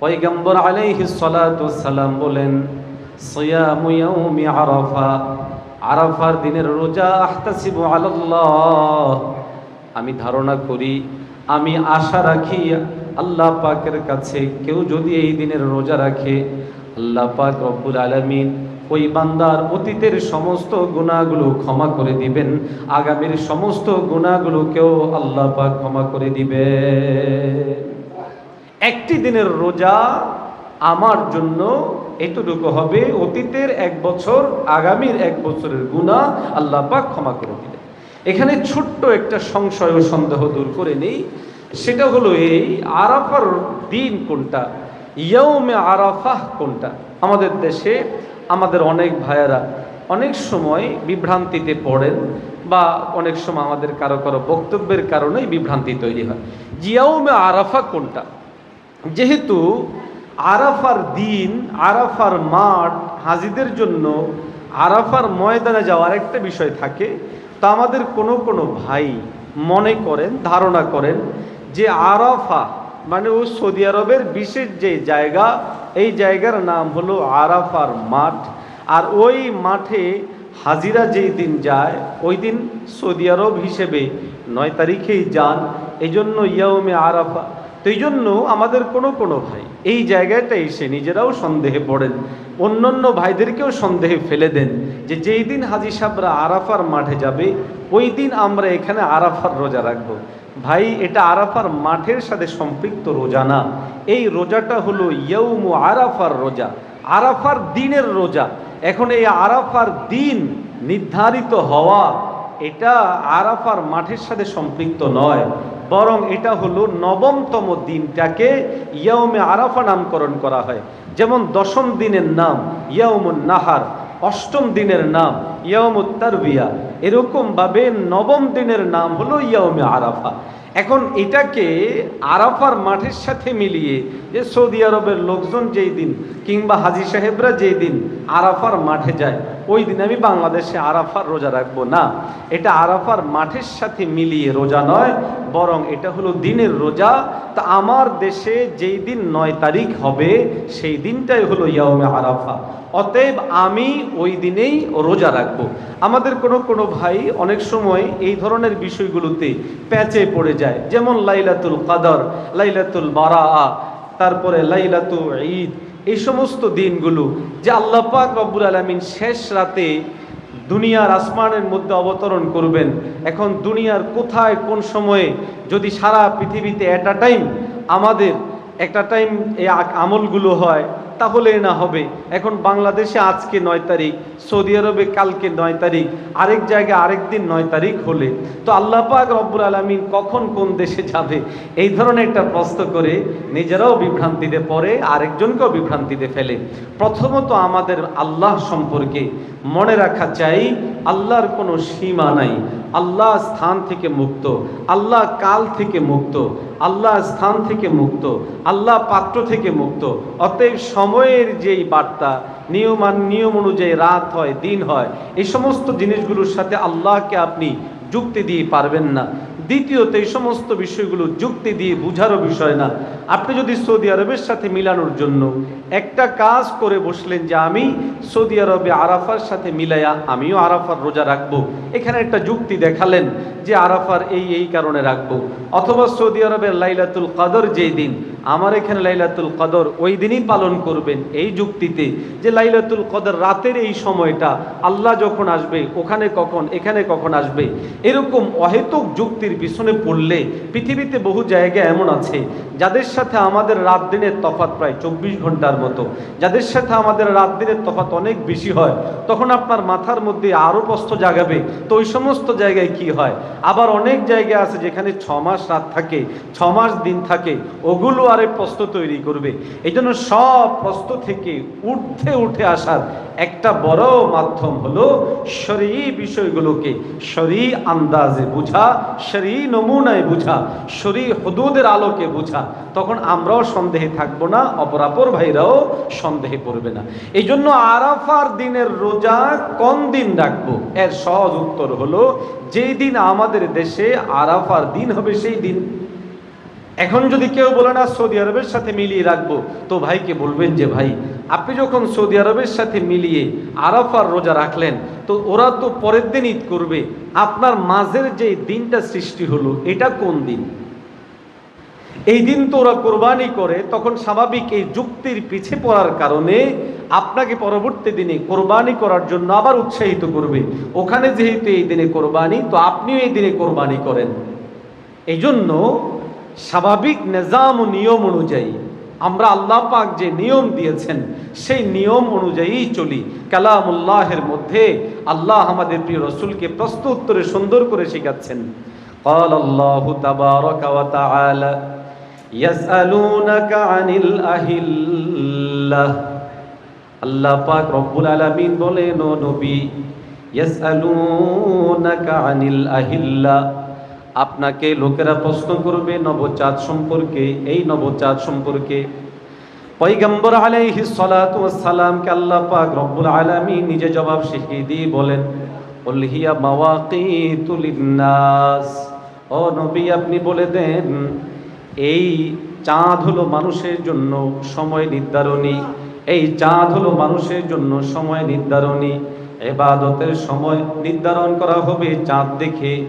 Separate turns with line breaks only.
পয়গম্বর আলাইহিস সালাতু সালাম বলেন, সিয়ামু আরাফা, আরাফার দিনের রোজা আহতাসিবু আলাল্লাহ। আমি ধারণা করি, আমি আশা রাখি আল্লাহ পাকের কাছে কেউ যদি এই দিনের রোজা রাখে, আল্লাহ পাক রব্বুল আলামিন ওই বান্দার অতীতের সমস্ত গুণাগুলো ক্ষমা করে দিবেন। আগামীর সমস্ত গুণাগুলোকেও আল্লাহ পাক ক্ষমা করে দিবে একটি দিনের রোজা আমার জন্য এতটুকু হবে অতীতের এক বছর, আগামীর এক বছরের গুণা আল্লাহ পাক ক্ষমা করে দিলেন এখানে ছোট্ট একটা সংশয় ও সন্দেহ দূর করে নেই। সেটা হলো এই আরাফার দিন কোনটা? ইয়ৌমে আরাফাহ কোনটা? আমাদের দেশে আমাদের অনেক ভাইয়েরা অনেক সময় বিভ্রান্তিতে পড়েন বা অনেক সময় আমাদের কারও কারও বক্তব্যের কারণেই বিভ্রান্তি তৈরি হয়। জিয়াউমে আরাফা কোনটা? যেহেতু আরাফার দিন, আরাফার মাঠ হাজিদের জন্য আরাফার ময়দানে যাওয়ার একটা বিষয় থাকে। তা আমাদের কোনো কোনো ভাই মনে করেন, ধারণা করেন যে আরাফা মানে ও সৌদি আরবের বিশেষ যে জায়গা, এই জায়গার নাম হলো আরাফার মাঠ। আর ওই মাঠে হাজিরা যেই দিন যায়, ওই দিন সৌদি আরব হিসেবে নয় তারিখেই যান। এই জন্য ইয়াউমে আরাফা তো জন্য আমাদের কোনো কোনো ভাই এই জায়গাটা এসে নিজেরাও সন্দেহে পড়েন। অন্য অন্য ভাইদেরকেও সন্দেহে ফেলে দেন যে যেই দিন হাজি সাহরা আরাফার মাঠে যাবে, ওই দিন আমরা এখানে আরাফার রোজা রাখব। ভাই, এটা আরাফার মাঠের সাথে সম্পৃক্ত রোজা না। এই রোজাটা হলো ইয়ৌমু আরাফার রোজা, আরাফার দিনের রোজা। এখন এই আরাফার দিন নির্ধারিত হওয়া, এটা আরাফার মাঠের সাথে সম্পৃক্ত নয়। বরং এটা হলো নবমতম দিনটাকে ইয়ৌমে আরাফা নামকরণ করা হয়। যেমন দশম দিনের নাম ইয়ৌমুন নাহার, অষ্টম দিনের নাম ইয়ৌমুত তারবিয়া। এরকমভাবে নবম দিনের নাম হলো ইয়ৌমে আরাফা। এখন এটাকে আরাফার মাঠের সাথে মিলিয়ে যে সৌদি আরবের লোকজন যেই দিন কিংবা হাজি সাহেবরা যেই দিন আরাফার মাঠে যায়, ওই দিন আমি বাংলাদেশে আরাফার রোজা রাখব না। এটা আরাফার মাঠের সাথে মিলিয়ে রোজা নয়, বরং এটা হলো দিনের রোজা। তা আমার দেশে যেই দিন নয় তারিখ হবে, সেই দিনটাই হলো ইয়াউমে আরাফা। অতএব আমি ওই দিনেই রোজা রাখব। আমাদের কোনো কোনো ভাই অনেক সময় এই ধরনের বিষয়গুলোতে প্যাচে পড়ে যায়। যেমন লাইলাতুল কাদর, লাইলাতুল বারা তারপরে লাইলাতু ঈদ, এই সমস্ত দিনগুলো যে আল্লাহ পাক রব্বুল আলমিন শেষ রাতে দুনিয়ার আসমানের মধ্যে অবতরণ করবেন। এখন দুনিয়ার কোথায়, কোন সময়ে, যদি সারা পৃথিবীতে অ্যাট টাইম আমাদের একটা টাইম এই আমলগুলো হয় তাহলে না হবে। এখন বাংলাদেশে আজকে নয় তারিখ, সৌদি আরবে কালকে নয় তারিখ, আরেক জায়গায় আরেক দিন নয় তারিখ হলে। তো আল্লাহ পাক রব্বুল আলমিন কখন কোন দেশে যাবে? এই ধরনের একটা প্রশ্ন করে নিজেরাও বিভ্রান্তিতে পড়ে, আরেকজনকেও বিভ্রান্তিতে ফেলে। প্রথমত আমাদের আল্লাহ সম্পর্কে মনে রাখা চাই, আল্লাহর কোনো সীমা নাই। আল্লাহ স্থান থেকে মুক্ত, আল্লাহ কাল থেকে মুক্ত, আল্লাহ স্থান থেকে মুক্ত, আল্লাহ পাত্র থেকে মুক্ত। অতএব সময়ের যেই বার্তা নিয়মান নিয়ম অনুযায়ী রাত হয়, দিন হয়, এই সমস্ত জিনিসগুলোর সাথে আল্লাহকে আপনি যুক্তি দিয়ে পারবেন না। দ্বিতীয়ত, এই সমস্ত বিষয়গুলো যুক্তি দিয়ে বুঝারও বিষয় না। আপনি যদি সৌদি আরবের সাথে মিলানোর জন্য একটা কাজ করে বসলেন যে আমি সৌদি আরবে আরাফার সাথে মিলাইয়া আমিও আরাফার রোজা রাখব, এখানে একটা যুক্তি দেখালেন যে আরাফার এই এই কারণে রাখব। অথবা সৌদি আরবের লাইলাতুল কাদর যেই দিন আমার এখানে লাইলাতুল কদর ওই দিনই পালন করবেন এই যুক্তিতে যে লাইলাতুল কদর রাতের এই সময়টা আল্লাহ যখন আসবে, ওখানে কখন, এখানে কখন আসবে, এরকম অহেতুক যুক্তির পিছনে পড়লে পৃথিবীতে বহু জায়গা এমন আছে, যাদের সাথে আমাদের রাত দিনের তফাত প্রায় চব্বিশ ঘণ্টার মতো, যাদের সাথে আমাদের রাত দিনের তফাত অনেক বেশি হয়, তখন আপনার মাথার মধ্যে আরও প্রস্ত জাগাবে, তো ওই সমস্ত জায়গায় কি হয়? আবার অনেক জায়গা আছে যেখানে ছ মাস রাত থাকে, ছ মাস দিন থাকে, ওগুলো আরেক প্রশ্ন তৈরি করবে। এই জন্য সব প্রশ্ন থেকে ঊর্ধ্বে উঠে আসার একটা বড় মাধ্যম হলো শরী বিষয়গুলোকে। শরী আন্দাজে বুঝা শরী নমুনায় বুঝা শরী হদুদের আলোকে বুঝা। তখন আমরাও সন্দেহে থাকব না, অপরাপর ভাইরাও সন্দেহে পড়বে না। এই জন্য আরাফার দিনের রোজা কোন দিন রাখব? এর সহজ উত্তর হলো, যেই দিন আমাদের দেশে আরাফার দিন হবে সেই দিন। এখন যদি কেউ বলে না, সৌদি আরবের সাথে মিলিয়ে রাখব, তো ভাইকে বলবেন যে, ভাই, আপনি যখন সৌদি আরবের সাথে মিলিয়ে আরাফার রোজা রাখলেন, তো ওরা তো পরের দিন ঈদ করবে। আপনার মাঝের যে দিনটা সৃষ্টি হলো, এটা কোন দিন? এই দিন তো ওরা কোরবানি করে, তখন স্বাভাবিক এই যুক্তির পিছে পড়ার কারণে আপনাকে পরবর্তী দিনে কোরবানি করার জন্য আবার উৎসাহিত করবে। ওখানে যেহেতু এই দিনে কোরবানি, তো আপনিও এই দিনে কোরবানি করেন। এই জন্য স্বাভাবিক নিজাম ও নিয়ম অনুযায়ী আমরা আল্লাহ পাক যে নিয়ম দিয়েছেন সেই নিয়ম অনুযায়ী চলি কালামুল্লাহের মধ্যে আল্লাহ আমাদের প্রিয় রসুলকে প্রশ্ন উত্তরে সুন্দর করে শেখাচ্ছেন قال الله تبارك وتعالى يسألونك عن الأهلة আল্লাহ পাক রব্বুল আলামিন বলেন ও নবী ইয়াসআলুনাকা আনিল আহিল্লা আপনাকে লোকেরা প্রশ্ন করবে নবচাঁদ সম্পর্কে, এই নবচাঁদ সম্পর্কে। পয়গম্বর আলাইহি সালামকে আল্লাহ পাক রব্বুল আলামিন নিজে জবাব শিখিয়ে দিয়ে বলেন হিয়া মাওয়াকিতু লিন্নাস। ও নবী, আপনি বলে দেন, এই চাঁদ হলো মানুষের জন্য সময় নির্ধারণী। এই চাঁদ হলো মানুষের জন্য সময় নির্ধারণী। এবাদতের সময় নির্ধারণ করা হবে চাঁদ দেখে।